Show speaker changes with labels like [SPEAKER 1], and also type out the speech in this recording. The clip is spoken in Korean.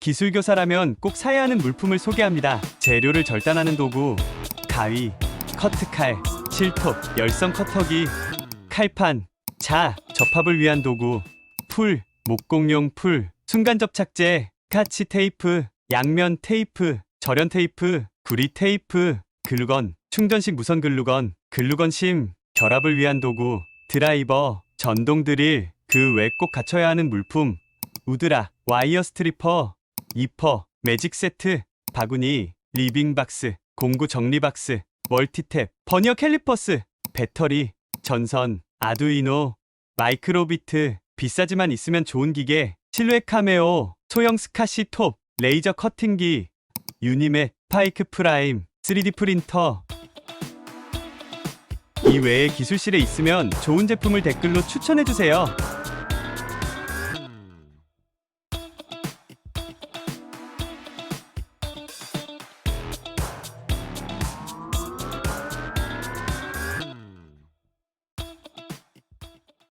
[SPEAKER 1] 기술교사라면 꼭 사야 하는 물품을 소개합니다. 재료를 절단하는 도구, 가위, 커트칼, 실톱, 열선 커터기, 칼판, 자, 접합을 위한 도구, 풀, 목공용 풀, 순간 접착제, 카치 테이프, 양면 테이프, 절연 테이프, 구리 테이프, 글루건, 충전식 무선 글루건, 글루건 심, 결합을 위한 도구, 드라이버, 전동 드릴, 그 외 꼭 갖춰야 하는 물품, 우드라, 와이어 스트리퍼, 이퍼, 매직 세트, 바구니, 리빙 박스, 공구 정리 박스, 멀티탭, 버니어 캘리퍼스, 배터리, 전선, 아두이노, 마이크로비트, 비싸지만 있으면 좋은 기계, 실루엣 카메오, 소형 스카시 톱, 레이저 커팅기, 유니맷, 파이크 프라임, 3D 프린터. 이 외에 기술실에 있으면 좋은 제품을 댓글로 추천해주세요.